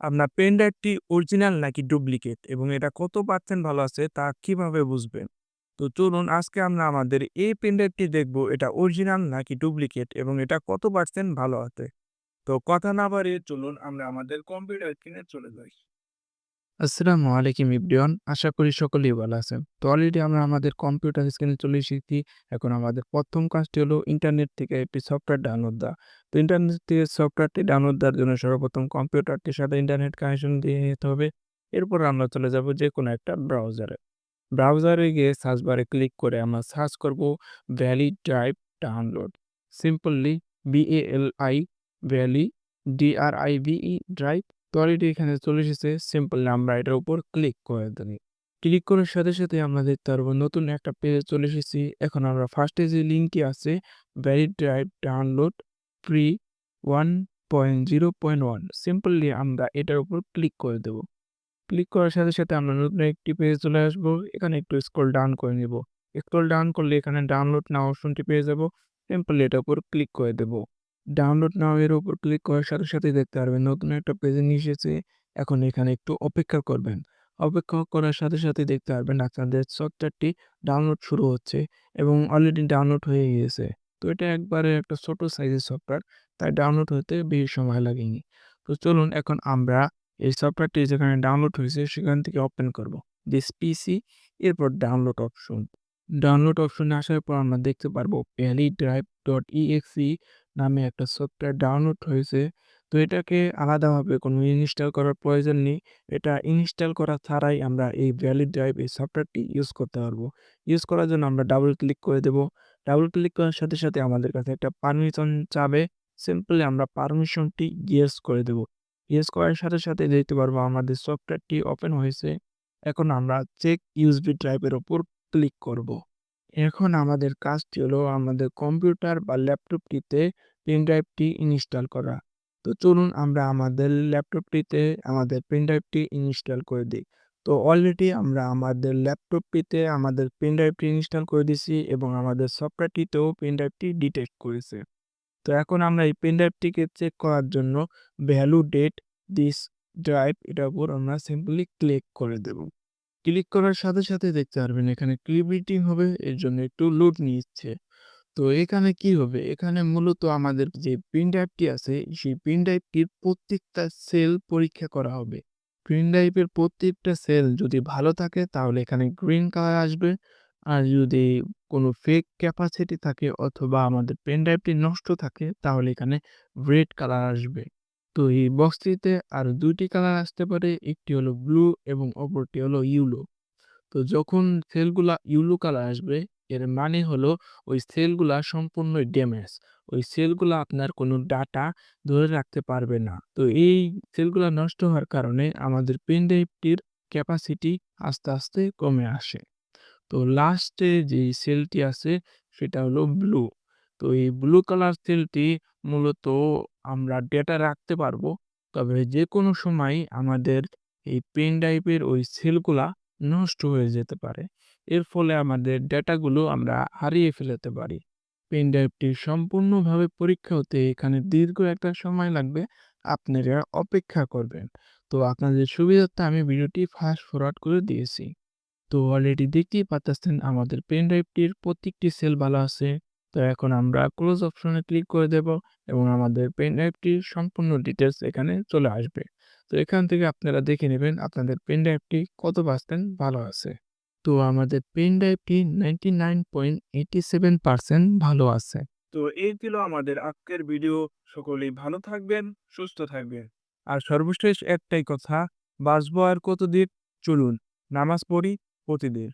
আপনার পেন ড্রাইভটি অরিজিনাল নাকি ডুপ্লিকেট এবং এটা কত পার্সেন্ট ভালো আছে তা কীভাবে বুঝবেন? তো চলুন আজকে আমরা আমাদের এই পেন দেখব দেখব এটা অরিজিনাল নাকি ডুপ্লিকেট এবং এটা কত পার্সেন্ট ভালো আছে। তো কথা না বাড়িয়ে চলুন আমরা আমাদের কম্পিউটার স্ক্রিনে চলে যাই। আসসালামু আলাইকুম ইব্রিয়ান, আশা করি সকলেই ভালো আছেন। তো অলরেডি আমরা আমাদের কম্পিউটার স্ক্রিনে চলে এসেছি। এখন আমাদের প্রথম কাজটি হলো ইন্টারনেট থেকে একটি সফটওয়্যার ডাউনলোড দেওয়া। তো ইন্টারনেট থেকে সফটওয়্যারটি ডাউনলোড দেওয়ার জন্য সর্বপ্রথম কম্পিউটারটির সাথে ইন্টারনেট কানেকশন দিয়ে নিতে হবে। এরপর আমরা চলে যাব যে কোনো একটা ব্রাউজারে ব্রাউজারে গিয়ে সার্চ বারে ক্লিক করে আমরা সার্চ করব valley drive download simply B A L I valley D R I V E drive already এখানে চলে এসেছে সিম্পল আমরা এটার উপর ক্লিক করে দিই ক্লিক করার সাথে সাথে আমরা দেখতে পারব নতুন একটা পেজে চলে এসেছি। এখন আমরা ফার্স্টে যে লিঙ্কটি আছে valid drive download free one point zero point one simply আমরা এটার উপর ক্লিক করে দেব। ক্লিক করার সাথে সাথে আমরা নতুন একটি পেজে চলে আসব, এখানে একটু স্ক্রল ডাউন করে নেব। স্ক্রল ডাউন করলে এখানে ডাউনলোড না অপশনটি পেয়ে যাব সিম্পলি এটার উপর ক্লিক করে দেবো। ডাউনলোড নাও এর উপর ক্লিক করার সাথে সাথেই দেখতে পারবেন নতুন একটা পেজে নিয়ে এসেছে। এখন এখানে একটু অপেক্ষা করবেন। অপেক্ষা করার সাথে সাথে দেখতে পারবেন আপনাদের সফটওয়্যারটি ডাউনলোড শুরু হচ্ছে এবং অলরেডি ডাউনলোড হয়ে গিয়েছে। তো এটা একবারে একটা ছোট সাইজের সফটওয়্যার তাই ডাউনলোড হতে বেশি সময় লাগেনি। তো চলুন এখন আমরা এই সফটওয়্যারটি যেখানে ডাউনলোড হয়েছে সেখান থেকে ওপেন করব। দিস পিসি এরপর ডাউনলোড অপশন ডাউনলোড অপশনে আসার পর আমরা দেখতে পারব প্যালি ড্রাইভ ডট ইএক্সি নামে একটা সফটওয়্যার ডাউনলোড হয়েছে। তো এটাকে আলাদাভাবে কোনো ইনস্টল করার প্রয়োজন নেই। এটা ইনস্টল করা ছাড়াই আমরা এই ভ্যালিড ড্রাইভ এই সফটওয়্যারটি ইউজ করতে পারব। ইউজ করার জন্য আমরা ডাবল ক্লিক করে দেব। ডাবল ক্লিক করার সাথে সাথে আমাদের কাছে একটা পারমিশন চাবে। সিম্পলি আমরা পারমিশনটি ইয়েস করে দেব। ইয়েস করার সাথে সাথে দেখতে পারব আমাদের সফটওয়্যারটি ওপেন হয়েছে। এখন আমরা চেক ইউএসবি ড্রাইভের ওপর ক্লিক করব। এখন আমাদের কাজটি হলো আমাদের কম্পিউটার বা ল্যাপটপটিতে পেন ড্রাইভটি ইনস্টল করা। তো চলুন আমরা আমাদের ল্যাপটপটিতে আমাদের পেন ড্রাইভটি ইনস্টল করে দিই। তো অলরেডি আমরা আমাদের ল্যাপটপটিতে আমাদের পেন ড্রাইভটি ইনস্টল করে দিয়েছি এবং আমাদের সফটওয়্যারটিতেও পেন ড্রাইভটি ডিটেক্ট করেছে। তো এখন আমরা এই পেন ড্রাইভটিকে চেক করার জন্য ভ্যালু, ডেট দিস ড্রাইভ, এটার উপর আমরা সিম্পলি ক্লিক করে দেব। ক্লিক করার সাথে সাথে দেখতে পারবেন এখানে ক্লিবিটিং হবে, এর জন্য একটু লোড নিচ্ছে। তো এখানে কি হবে? এখানে মূলত আমাদের যে পিন ড্রাইভটি আছে, সেই পিন ড্রাইভটির প্রত্যেকটা সেল পরীক্ষা করা হবে। পিন ড্রাইভের প্রত্যেকটা সেল যদি ভালো থাকে, তাহলে এখানে গ্রিন কালার আসবে। আর যদি কোনো ফেক ক্যাপাসিটি থাকে অথবা আমাদের পেন ড্রাইভটি নষ্ট থাকে, তাহলে এখানে রেড কালার আসবে। তো এই বক্সটিতে আর দুইটি কালার আসতে পারে, একটি হলো ব্লু এবং অপরটি হলো ইউলো তো যখন সেলগুলা ইউলো কালার আসবে, এর মানে হলো ওই সেলগুলা সম্পূর্ণ ড্যামেজ ওই সেলগুলা আপনার কোনো ডাটা ধরে রাখতে পারবে না। তো এই সেলগুলা নষ্ট হওয়ার কারণে আমাদের পেন ড্রাইভটির ক্যাপাসিটি আস্তে আস্তে কমে আসে। তো লাস্টে যে সেলটি আছে, সেটা হলো ব্লু তো এই ব্লু কালার সেলটি মূলত আমরা ডেটা রাখতে পারব। তবে যে কোনো সময় আমাদের এই পেন ড্রাইভের ওই সেলগুলা নষ্ট হয়ে যেতে পারে। এর ফলে আমাদের ডেটাগুলো আমরা হারিয়ে ফেলতে পারি। পেন ড্রাইভটি সম্পূর্ণভাবে পরীক্ষা হতে এখানে দীর্ঘ একটা সময় লাগবে আপনারা অপেক্ষা করবেন। তো আপনাদের সুবিধার্থে আমি ভিডিওটি ফাস্ট ফরওয়ার্ড করে দিয়েছি। তো অলরেডি দেখতেই পাচ্ছেন আমাদের পেন ড্রাইভটির প্রত্যেকটি সেল ভালো আছে। তো এখন আমরা ক্লোজ অপশনে ক্লিক করে দেব এবং আমাদের পেন ড্রাইভটির সম্পূর্ণ ডিটেলস এখানে চলে আসবে। তো এখান থেকে আপনারা দেখে নেবেন আপনাদের পেন ড্রাইভটি কত পার্সেন্ট ভালো আছে। তো আমাদের pen ড্রাইভটি ninety nine point seven percent ভালো আছে। তো এই ছিল আমাদের আজকের ভিডিও সকলেই ভালো থাকবেন, সুস্থ থাকবেন। আর সর্বশেষ একটাই কথা, বাঁচবো আর কতদিন? চলুন, নামাজ পড়ি প্রতিদিন।